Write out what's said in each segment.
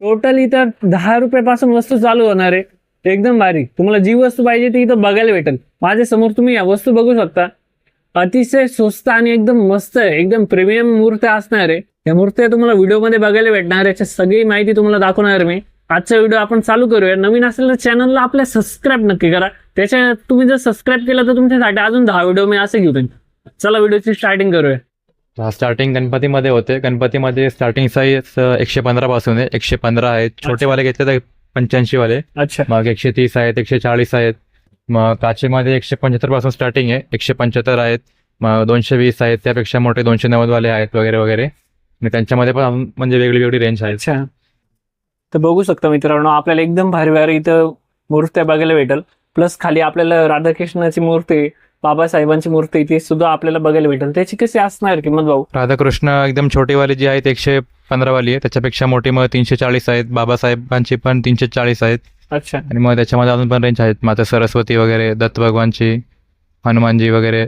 Total इथं दहा रुपयापासून वस्तू चालू होणार आहे. एकदम भारी. तुम्हाला जी वस्तू पाहिजे ती इथं बघायला भेटेल. माझ्यासमोर तुम्ही या वस्तू बघू शकता. अतिशय स्वस्त आणि एकदम मस्त आहे. एकदम प्रीमियम मूर्त्या असणार आहे. या मूर्त्या तुम्हाला व्हिडिओमध्ये बघायला भेटणार याची सगळी माहिती तुम्हाला दाखवणार मी. आजचा व्हिडिओ आपण चालू करूया. नवीन असेल तर चॅनलला आपल्या सबस्क्राईब नक्की करा. त्याच्या तुम्ही जर सबस्क्राईब केलं तर तुमच्यासाठी अजून दहा व्हिडिओ मी असे घेऊन चला व्हिडिओची स्टार्टिंग करूया. स्टार्टिंग गणपतीमध्ये होते. गणपतीमध्ये स्टार्टिंग साईज एकशे पंधरा पासून आहे. एकशे पंधरा आहेत. छोटेवाले घेतले तर पंच्याऐंशी वाले अच्छा. मग एकशे तीस आहेत एकशे चाळीस आहेत. मग काचेमध्ये एकशे पंच्याहत्तरपासून स्टार्टिंग आहे. एकशे पंच्याहत्तर आहेत. मग दोनशे वीस आहेत. त्यापेक्षा मोठे दोनशे नव्वद वाले आहेत वगैरे वगैरे. आणि त्यांच्यामध्ये पण म्हणजे वेगळी वेगळी रेंज आहे अच्छा. तर बघू शकता मित्रांनो आपल्याला एकदम भारी भारी इथं मूर्त्या बघायला भेटेल. प्लस खाली आपल्याला राधाकृष्णाची मूर्ती बाबासाहेबांची मूर्ती ती सुद्धा आपल्याला बघायला भेटेल. त्याची कशी असणार किंमत भाऊ? राधाकृष्ण एकदम छोटीवाली जी आहेत एकशे पंधरा वाली आहे. त्याच्यापेक्षा मोठी मग तीनशे चाळीस आहेत. बाबासाहेबांची पण तीनशे चाळीस आहेत. अच्छा. आणि मग त्याच्यामध्ये अजून पण रेंज आहेत. माता सरस्वती वगैरे दत्त भगवानची हनुमानजी वगैरे.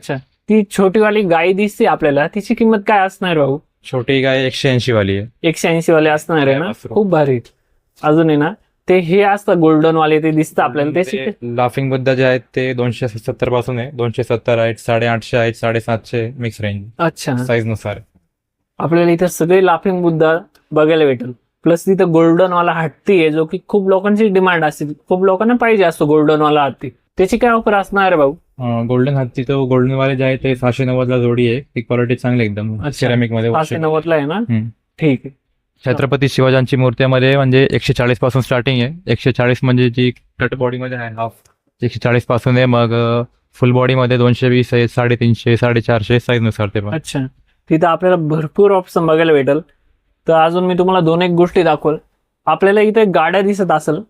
ती छोटीवाली गाय दिसते आपल्याला. तिची किंमत काय असणार भाऊ? छोटी गाय एकशे ऐंशी वाली आहे. एकशे ऐंशी वाले असणार आहे ना. खूप भारी. अजून आहे ना? ते हे असतं गोल्डन वाले ते दिसतं आपल्याला त्याची लाफिंग बुद्धा जे आहेत ते दोनशे सत्तरपासून आहे. दोनशे सत्तर आहेत साडेआठशे आहेत साडेसातशे मिक्स रेंज अच्छा. साईजनुसार आपल्याला इथं सगळे लाफिंग बुद्धा बघायला भेटेल. प्लस तिथं गोल्डन वाला हत्ती आहे जो की खूप लोकांची डिमांड असते. खूप लोकांना पाहिजे असतो गोल्डन वाला हत्ती. त्याची काय ऑफर असणार आहे भाऊ? गोल्डन हत्ती तो गोल्डन वाले जे आहे ते सहाशे नव्वद ला जोडी आहे. ती क्वालिटी चांगली एकदम. सिरामिकमध्ये पाचशे नव्वदला आहे ना. ठीक आहे. छत्रपती शिवाजांची मूर्त्यामध्ये म्हणजे एकशे चाळीसपासून स्टार्टिंग आहे. एकशे चाळीस म्हणजे जी कट बॉडी मध्ये आहे हाफ एकशे चाळीसपासून आहे मग फुल बॉडी मध्ये दोनशे वीस आहे साडेतीनशे साडेचारशे साईजनुसार ते पण. अच्छा. तिथं आपल्याला भरपूर ऑप्शन बघायला भेटेल. तर अजून मी तुम्हाला दोन एक गोष्टी दाखवल. आपल्याला इथे गाड्या दिसत असेल.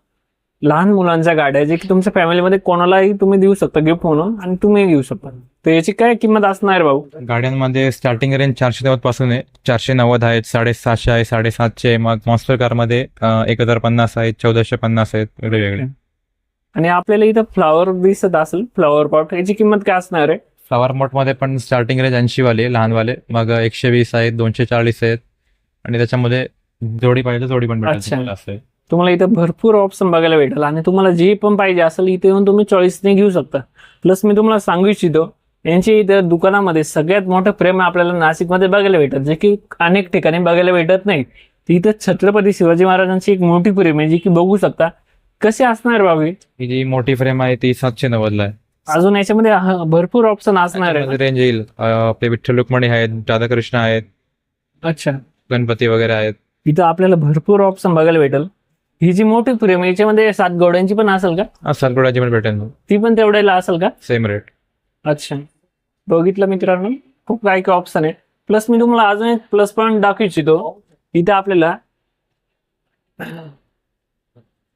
लहान मुलांच्या गाड्या जे की तुमच्या फॅमिलीमध्ये कोणालाही तुम्ही देऊ शकता गिफ्ट म्हणून आणि तुम्ही घेऊ शकता. तर याची काय किंमत असणार भाऊ? गाड्यांमध्ये स्टार्टिंग रेंज चारशे नव्वदपासून आहे. चारशे नव्वद आहेत साडेसातशे आहे साडेसातशे आहे. मग मॉन्स्टर कारमध्ये एक हजार पन्नास आहेत चौदाशे पन्नास आहेत वेगळे वेगळे आणि आपल्याला इथं फ्लावर दिसत असेल फ्लावर पॉट याची किंमत काय असणार आहे? फ्लॉवर मध्ये पण स्टार्टिंग रेंज ऐंशी वाले लहानवाले. मग एकशे वीस आहेत दोनशे चाळीस आहेत. आणि त्याच्यामध्ये जोडी पाहिजे जोडी पण भेटेल अच्छा. तुम्हाला इथं भरपूर ऑप्शन बघायला भेटेल. आणि तुम्हाला जे पण पाहिजे असेल इथे येऊन तुम्ही चॉईसने घेऊ शकता. प्लस मी तुम्हाला सांगू इच्छितो यांची इथं दुकानामध्ये सगळ्यात मोठं प्रेम आपल्याला नाशिकमध्ये बघायला भेटत. जे की अनेक ठिकाणी बघायला भेटत नाही. ती इथं छत्रपती शिवाजी महाराजांची एक मोठी प्रेम आहे जी की बघू शकता. कसे असणार बाबी ही? जी मोठी फ्रेम आहे ती सातशे नव्वदला आहे. अजून याच्यामध्ये हा- भरपूर ऑप्शन असणार आहे. रेंज येईल. अं, आपले विठ्ठल रुक्मणी आहेत राधाकृष्ण आहेत अच्छा. गणपती वगैरे आहेत. इथं आपल्याला भरपूर ऑप्शन बघायला भेटेल. ही जी मोठी फ्रेम याच्यामध्ये सात गोड्यांची पण असेल का? हा सरगोडाची पण भेटेल ती पण तेवढ्याला असेल का? सेम रेट अच्छा. बघितलं मित्रांनो खूप काही काही ऑप्शन आहे. प्लस मी तुम्हाला अजून एक प्लस पॉईंट दाखवू इच्छितो. इथं आपल्याला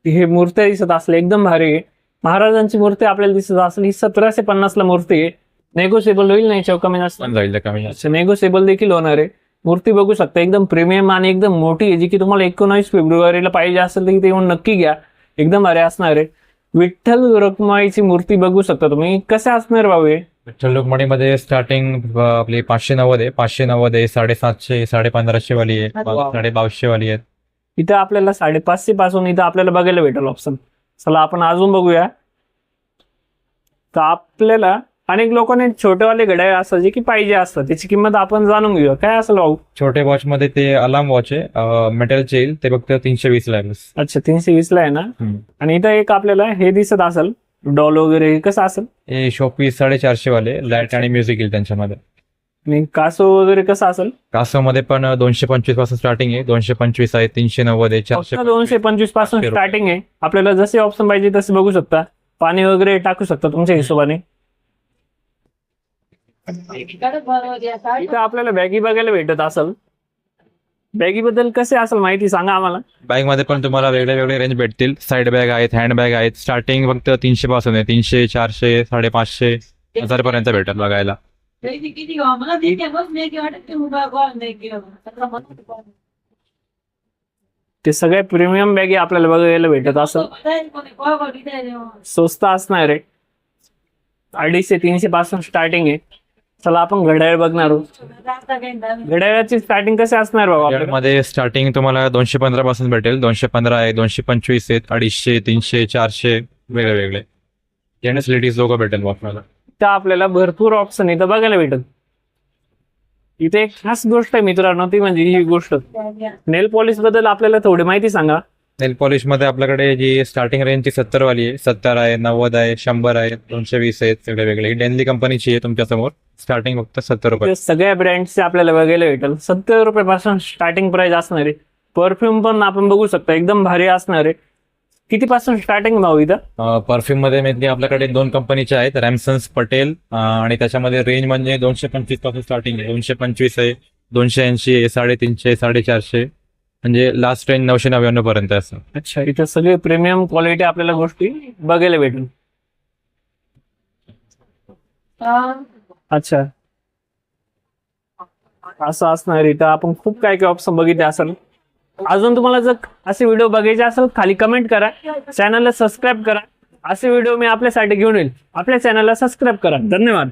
हे मूर्त्या दिसत असल्या एकदम भारी महाराजांची मूर्ती आपल्याला दिसत असेल ही सतराशे पन्नास ला मूर्ती आहे. नेगोशिएबल होईल नाही याच्यावर कमी जाईल कमी नेगोशिएबल देखील होणार आहे. मूर्ती बघू शकता. एकदम प्रीमियम आणि एकदम मोठी आहे जी की तुम्हाला एकोणावीस फेब्रुवारीला पाहिजे असेल तर इथे येऊन नक्की घ्या. एकदम भारी असणार आहे. विठ्ठल रखुमाईची मूर्ती बघू शकता तुम्ही. कसे असणार भाऊ हे? विठ्ठल रुक्मणीमध्ये स्टार्टिंग आपली पाचशे नव्वद आहे. पाचशे नव्वद आहे साडेसातशे साडे पंधराशे वाली आहे. साडे बावीसशे वाली आहेत. इथं आपल्याला साडेपाचशे पासून इथं आपल्याला बघायला भेटेल ऑप्शन चला आपण अजून बघूया. तर आपल्याला अनेक लोकांनी छोटेवाले घड्याळ असतात जे की पाहिजे असतात त्याची किंमत आपण जाणून घेऊया. काय असेल भाऊ? छोटे वॉच मध्ये ते अलार्म वॉच आहे मेटलचे येईल ते फक्त तीनशे वीस ला आहे. अच्छा तीनशे वीस ला आहे ना. आणि इथं एक आपल्याला हे दिसत असेल डॉल वगैरे हे कसं असेल? हे शोपीस साडेचारशे वाले लाइट आणि म्युझिक येईल त्यांच्यामध्ये. आणि कासो वगैरे कसं असेल? कासवमध्ये पण दोनशे पंचवीसपासून स्टार्टिंग आहे दोनशे पंचवीस आहे तीनशे नव्वद आहे चारशे दोनशे पंचवीसपासून. स्टार्टिंग आहे. आपल्याला जसे ऑप्शन पाहिजे तसे बघू शकता. पाणी वगैरे टाकू शकता तुमच्या हिशोबाने. इथं आपल्याला बॅगी बघायला भेटत असेल. बॅगी बद्दल कसे असेल माहिती सांगा आम्हाला. बॅगमध्ये पण तुम्हाला वेगळे वेगळे रेंज भेटतील. साईड बॅग आहेत हँड बॅग आहेत. स्टार्टिंग फक्त तीनशे पासून आहे. तीनशे चारशे साडेपाचशे हजार पर्यंत भेटेल बघायला. ते सगळे प्रीमियम बॅगी आपल्याला बघायला भेटत आहे. स्वस्त असणार आहे. अडीचशे तीनशे पासून स्टार्टिंग आहे. चला आपण घड्याळ बघणार आहोत. घड्याळाची स्टार्टिंग कशी असणार बाबा? मध्ये स्टार्टिंग तुम्हाला दोनशे पंधरा पासून भेटेल. दोनशे पंधरा आहे दोनशे पंचवीस आहेत अडीचशे तीनशे चारशे वेगळे वेगळे. जेनेस लेडीज लोक भेटेल आपल्याला. इथं आपल्याला भरपूर ऑप्शन इथं बघायला भेटत इथे एक खास गोष्ट आहे मित्रांनो ती म्हणजे ही गोष्ट. नेल पॉलिशबद्दल आपल्याला थोडी माहिती सांगा. नेल पॉलिशमध्ये आपल्याकडे जी स्टार्टिंग रेंजची सत्तर वाली आहे सत्तर आहे नव्वद आहे शंभर आहे दोनशे वीस आहेत सगळे वेगळे. ही डेनली कंपनीची आहे तुमच्यासमोर स्टार्टिंग फक्त सत्तर रुपये. ते सगळ्या ब्रँडचे आपल्याला बघायला भेटेल. सत्तर रुपयापासून स्टार्टिंग प्राइस असणार आहे. परफ्यूम पण आपण बघू शकता एकदम भारी असणार आहे. किती पासून स्टार्टिंग भाऊ इथं? परफ्यूममध्ये मेनली आपल्याकडे दोन कंपनीचे आहेत रॅमसन्स पटेल आणि त्याच्यामध्ये रेंज म्हणजे दोनशे पंचवीसपासून स्टार्टिंग आहे. दोनशे पंचवीस आहे दोनशे ऐंशी आहे साडेतीनशे साडेचारशे म्हणजे लास्ट रेंज नऊशे नव्याण्णव पर्यंत असं. अच्छा इथं सगळे प्रीमियम क्वालिटी आपल्याला गोष्टी बघायला भेटेल अच्छा. असं असणार इथं आपण खूप काय काय ऑप्शन बघितले असेल. अजून तुम्हाला जर असे व्हिडिओ बघायचे असेल खाली कमेंट करा. चॅनलला सबस्क्राईब करा. असे व्हिडिओ मी आपल्यासाठी घेऊन येईल. आपल्या चॅनलला सबस्क्राईब करा. धन्यवाद.